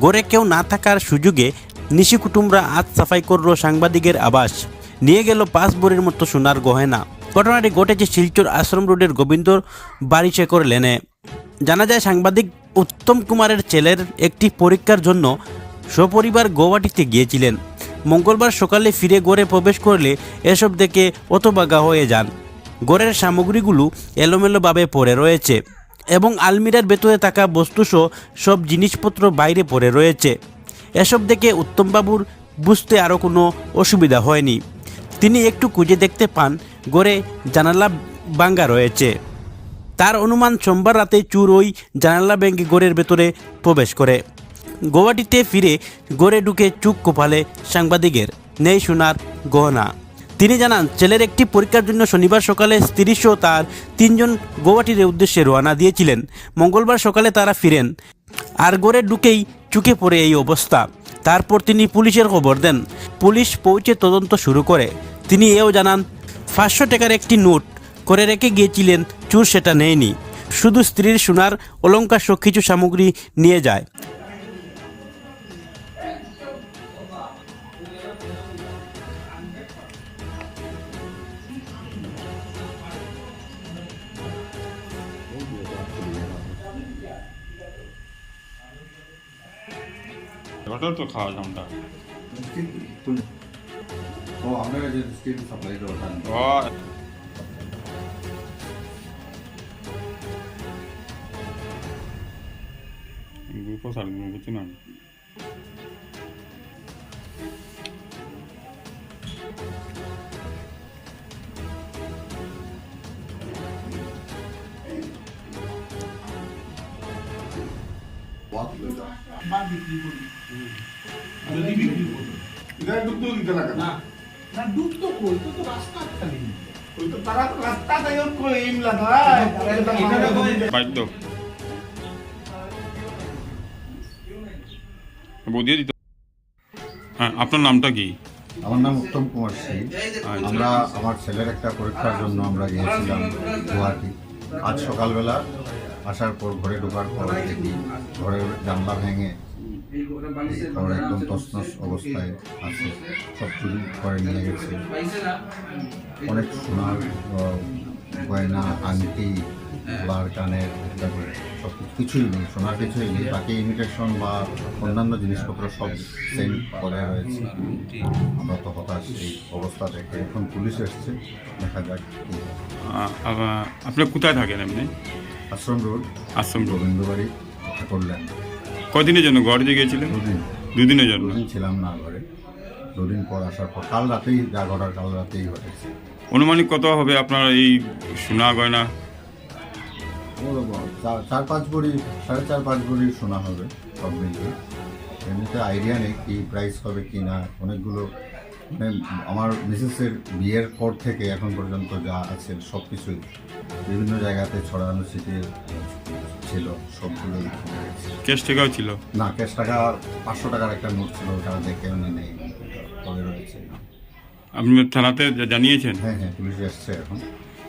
গড়ে কেউ না থাকার সুযোগে নিশি কুটুমরা আজ সাফাই করল সাংবাদিকের আবাস। নিয়ে গেল পাঁচ বড়ির মতো সোনার গহেনা। ঘটনাটি ঘটেছে শিলচর আশ্রম রোডের গোবিন্দ বাড়িশেখর লেনে। জানা যায়, সাংবাদিক উত্তম কুমারের ছেলের একটি পরীক্ষার জন্য সপরিবার গোয়াটিতে গিয়েছিলেন। মঙ্গলবার সকালে ফিরে গড়ে প্রবেশ করলে এসব দেখে অতবাগা হয়ে যান। গড়ের সামগ্রীগুলো এলোমেলোভাবে পড়ে রয়েছে। এবং আলমিরার ভেতরে থাকা বস্তুসহ সব জিনিসপত্র বাইরে পড়ে রয়েছে। এসব দেখে উত্তমবাবুর বুঝতে আরও কোনো অসুবিধা হয়নি। তিনি একটু খুঁজে দেখতে পান, গড়ে জানালা ভাঙ্গা রয়েছে। তার অনুমান সোমবার রাতে চুর ওই জানালা ব্যাঙ্গে গড়ের ভেতরে প্রবেশ করে। গোয়াটিতে ফিরে গড়ে ঢুকে চুপ কোপালে সাংবাদিকের নেই সোনার গহনা। তিনি জানান, ছেলের একটি পরীক্ষার জন্য শনিবার সকালে স্ত্রীসহ তার তিনজন গৌহাটির উদ্দেশ্যে রওনা দিয়েছিলেন। মঙ্গলবার সকালে তারা ফিরেন। আর গড়ে ঢুকেই চুকে পড়ে এই অবস্থা। তারপর তিনি পুলিশের খবর দেন। পুলিশ পৌঁছে তদন্ত শুরু করে। তিনি এও জানান, পাঁচশো টাকার একটি নোট করে রেখে গিয়েছিলেন, চুর সেটা নেয়নি। শুধু স্ত্রীর সোনার অলঙ্কার সব কিছু সামগ্রী নিয়ে যায়। হোটেল তো খাওয়া দামটা ও আমরা যে স্টিল সাপ্লাই করে ওখানে ও গ্রুপও সার বুঝছি না ইধার ডুবতেও দিতে লাগে না। না। ডুবতো কই? তো তো রাস্তা খালি। ওই তো তারা রাস্তা তাই করে ইমলা না বাধ্য বদিয়ে দিত হ্যাঁ আপনার নামটা কি? আমার নাম উত্তম কুমার সিং। আমরা আমার ছেলের একটা পরীক্ষার জন্য আমরা গিয়েছিলাম গুয়াহাটি। আজ সকালবেলা আসার পর ঘরে ঢোকার পর দেখি ঘরের জানলা ভেঙে ঘর একদম তছনছ অবস্থায় আছে। সব চুরি করে নিয়ে গেছে। অনেক সোনার গয়না, আংটি বার কানের ইত্যাদি সব কিছু- কিছুই নেই, সোনার কিছুই নেই। বাকি ইমিটেশন বা অন্যান্য জিনিসপত্র সব সেম করে রয়েছে আমরা তো হতাশ এই অবস্থা দেখে এখন পুলিশ এসছে, দেখা যাক আপনি কোথায় থাকেন এমনি? আশ্রম রোড আশ্রম রোড। গোবিন্দবাড়ি ঠাকুরল্যান্ড কদিনের জন্য ঘরে গিয়েছিলেন? দুদিন। দুদিনের জন্য? দুদিন ছিলাম না ঘরে। দুদিন পর আসার পর কাল রাতেই যা ঘটার কাল রাতেই ঘটেছে। অনুমানিক কত হবে আপনার এই সোনা গয়না? ও চার চার পাঁচ ভরি সাড়ে চার পাঁচ ভরি শোনা হবে সব মিলিয়ে। এমনিতে আইডিয়া নেই কি প্রাইস হবে কি না অনেকগুলো আমার মিসেসের বিয়ের পর থেকে এখন পর্যন্ত যা আছে সব কিছুই বিভিন্ন জায়গাতে ছড়ানো ছিটিয়ে ছিল সবগুলো। ক্যাশ টাকাও ছিল? না ক্যাশ টাকা পাঁচশো টাকার একটা নোট ছিল ওটা দেখে উনি নেই পরে রয়েছে। আপনি থানাতে জানিয়েছেন? হ্যাঁ হ্যাঁ পুলিশ এসছে এখন।